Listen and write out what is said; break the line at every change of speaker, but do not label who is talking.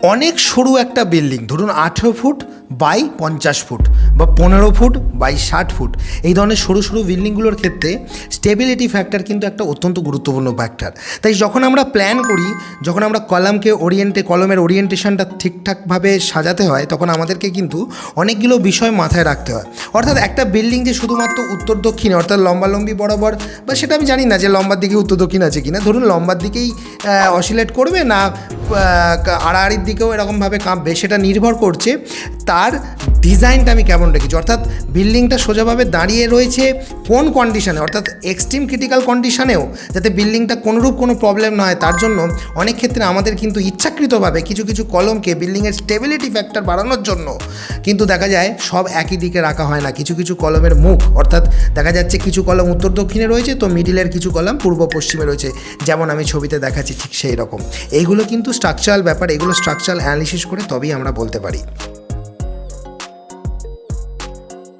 অনেক সরু একটা বিল্ডিং, ধরুন আঠেরো ফুট বাই পঞ্চাশ ফুট বা পনেরো ফুট বাই ষাট ফুট। এই ধরনের সরু সরু বিল্ডিংগুলোর ক্ষেত্রে স্টেবিলিটি ফ্যাক্টর কিন্তু একটা অত্যন্ত গুরুত্বপূর্ণ ফ্যাক্টর তাই যখন আমরা প্ল্যান করি, যখন আমরা কলামকে ওরিয়েন্টে কলমের ওরিয়েন্টেশনটা ঠিকঠাকভাবে সাজাতে হয়, তখন আমাদেরকে কিন্তু অনেকগুলো বিষয় মাথায় রাখতে হয়। অর্থাৎ একটা বিল্ডিং যে শুধুমাত্র উত্তর দক্ষিণে, অর্থাৎ লম্বালম্বি বরাবর, বা সেটা আমি জানি না যে লম্বার দিকে উত্তর দক্ষিণ আছে কিনা, ধরুন লম্বার দিকেই অসিলেট করবে না আড়াআড়ির দিকেও এরকমভাবে কাঁপবে, সেটা নির্ভর করছে তার ডিজাইনটা আমি কেমন রেখেছি। অর্থাৎ বিল্ডিংটা সোজাভাবে দাঁড়িয়ে রয়েছে কোন কন্ডিশনে অর্থাৎ এক্সট্রিম ক্রিটিক্যাল কন্ডিশনেও যাতে বিল্ডিংটা কোনোরূপ কোনো প্রবলেম না হয়, তার জন্য অনেক ক্ষেত্রে আমাদের কিন্তু ইচ্ছাকৃতভাবে কিছু কিছু কলমকে বিল্ডিংয়ের স্টেবিলিটি ফ্যাক্টর বাড়ানোর জন্য কিন্তু দেখা যায় সব একই দিকে রাখা হয় না। কিছু কিছু কলমের মুখ, অর্থাৎ দেখা যাচ্ছে কিছু কলম উত্তর দক্ষিণে রয়েছে, তো মিডিলের কিছু কলম পূর্ব পশ্চিমে রয়েছে। যেমন আমি ছবিতে দেখাচ্ছি। ঠিক সেই রকম এইগুলো কিন্তু স্ট্রাকচারাল ব্যাপার, এগুলো স্ট্রাকচারাল অ্যানালিসিস করে তবেই আমরা বলতে পারি।